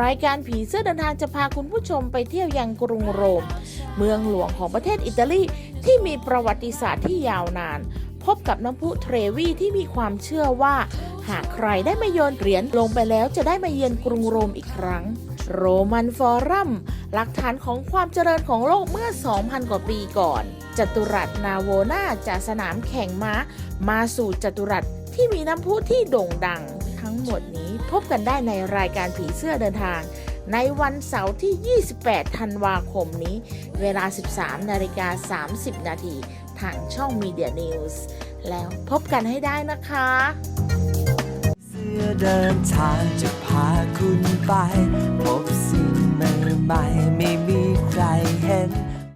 รายการผีเสื้อเดินทางจะพาคุณผู้ชมไปเที่ยวยังกรุงโรม เมืองหลวงของประเทศอิตาลีที่มีประวัติศาสตร์ที่ยาวนาน พบกับน้ำพุเทรวีที่มีความเชื่อว่า หากใครได้มาโยนเหรียญลงไปแล้วจะได้มาเยือนกรุงโรมอีกครั้ง โรมันฟอรัมหลักฐานของความเจริญของโลกเมื่อ 2,000 กว่าปีก่อน จัตุรัสนาโวนาจากสนามแข่งม้า มาสู่จัตุรัสที่มีน้ำพุที่โด่งดัง ทั้งหมดนี้พบกันได้ในรายการผีเสื้อเดินทาง ในวันเสาร์ที่ 28 ธันวาคมนี้ เวลา 13 นาฬิกา 30 นาทีทางช่อง Media News แล้วพบกันให้ได้นะคะ เสื้อเดินทางจะพาคุณไป พบสิ่งใหม่ๆไม่